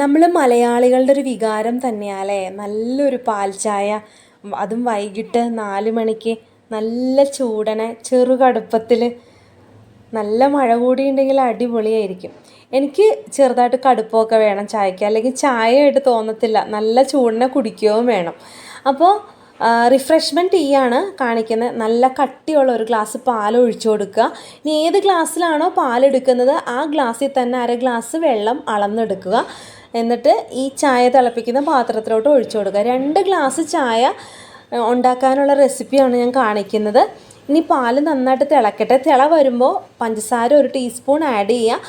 നമ്മൾ മലയാളികളുടെ ഒരു വികാരം തന്നെയാല്ലേ നല്ലൊരു പാൽച്ചായ ചായ അതും വൈകിട്ട് നാല് മണിക്ക് നല്ല ചൂടനെ ചെറുകടുപ്പത്തിൽ നല്ല മഴ കൂടി ഉണ്ടെങ്കിൽ അടിപൊളിയായിരിക്കും. എനിക്ക് ചെറുതായിട്ട് കടുപ്പമൊക്കെ വേണം ചായക്ക് അല്ലെങ്കിൽ ചായയായിട്ട് തോന്നത്തില്ല. നല്ല ചൂടിനെ കുടിക്കുകയും വേണം. അപ്പോൾ റിഫ്രഷ്മെന്റ് ടീ ആണ് കാണിക്കുന്നത് നല്ല കട്ടിയുള്ള ഒരു ഗ്ലാസ് പാൽ ഒഴിച്ചു കൊടുക്കുക. ഇനി ഏത് ഗ്ലാസ്സിലാണോ പാലെടുക്കുന്നത് ആ ഗ്ലാസ്സിൽ തന്നെ അര ഗ്ലാസ് വെള്ളം അളന്നെടുക്കുക. എന്നിട്ട് ഈ ചായ തിളപ്പിക്കുന്ന പാത്രത്തിലോട്ട് ഒഴിച്ചു കൊടുക്കുക. രണ്ട് ഗ്ലാസ് ചായ ഉണ്ടാക്കാനുള്ള റെസിപ്പിയാണ് ഞാൻ കാണിക്കുന്നത്. ഇനി പാൽ നന്നായിട്ട് തിളക്കട്ടെ. തിള വരുമ്പോൾ പഞ്ചസാര ഒരു ടീസ്പൂൺ ആഡ് ചെയ്യുക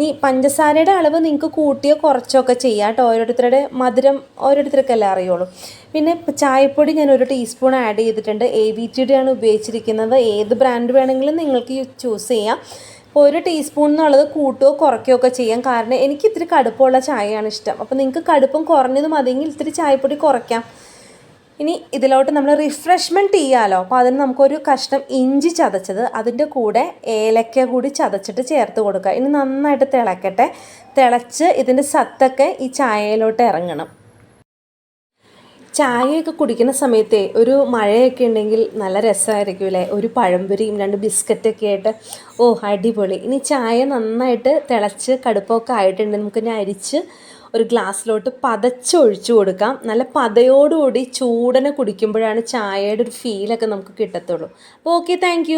നീ പഞ്ചസാരയുടെ അളവ് നിങ്ങൾക്ക് കൂട്ടിയോ കുറച്ചൊക്കെ ചെയ്യാം കേട്ടോ. ഓരോരുത്തരുടെ മധുരം ഓരോരുത്തർക്കല്ലേ അറിയുള്ളൂ. പിന്നെ ചായപ്പൊടി ഞാൻ ഒരു ടീസ്പൂൺ ആഡ് ചെയ്തിട്ടുണ്ട്. എ വി ടിയുടെയാണ് ഉപയോഗിച്ചിരിക്കുന്നത്. ഏത് ബ്രാൻഡ് വേണമെങ്കിലും നിങ്ങൾക്ക് ചൂസ് ചെയ്യാം. ഒരു ടീസ്പൂൺ എന്നുള്ളത് കൂട്ടുകയോ കുറയ്ക്കുകയോ ഒക്കെ ചെയ്യാം കാരണം എനിക്ക് ഇത്തിരി കടുപ്പമുള്ള ചായയാണ് ഇഷ്ടം. അപ്പോൾ നിങ്ങൾക്ക് കടുപ്പം കുറഞ്ഞത് മതിയെങ്കിൽ ഇത്തിരി ചായപ്പൊടി കുറയ്ക്കാം. ഇനി ഇതിലോട്ട് നമ്മൾ റിഫ്രഷ്മെന്റ് ചെയ്യാമല്ലോ അപ്പോൾ അതിന് നമുക്കൊരു കഷ്ണം ഇഞ്ചി ചതച്ചത്. അതിന്റെ കൂടെ ഏലക്ക കൂടി ചതച്ചിട്ട് ചേർത്ത് കൊടുക്കുക. ഇനി നന്നായിട്ട് തിളക്കട്ടെ. തിളച്ച് ഇതിന്റെ സത്തൊക്കെ ഈ ചായയിലോട്ട് ഇറങ്ങണം. ചായയൊക്കെ കുടിക്കുന്ന സമയത്തെ ഒരു മഴയൊക്കെ ഉണ്ടെങ്കിൽ നല്ല രസമായിരിക്കും അല്ലേ? ഒരു പഴംപൊരിയും രണ്ട് ബിസ്ക്കറ്റൊക്കെ ആയിട്ട് ഓ അടിപൊളി. ഇനി ചായ നന്നായിട്ട് തിളച്ച് കടുപ്പമൊക്കെ ആയിട്ടുണ്ട്. നമുക്കിനി അരിച്ച് ഒരു ഗ്ലാസ്സിലോട്ട് പതച്ച് ഒഴിച്ചു കൊടുക്കാം. നല്ല പതയോടുകൂടി ചൂടനെ കുടിക്കുമ്പോഴാണ് ചായയുടെ ഒരു ഫീലൊക്കെ നമുക്ക് കിട്ടത്തുള്ളൂ. അപ്പോൾ ഓക്കെ താങ്ക്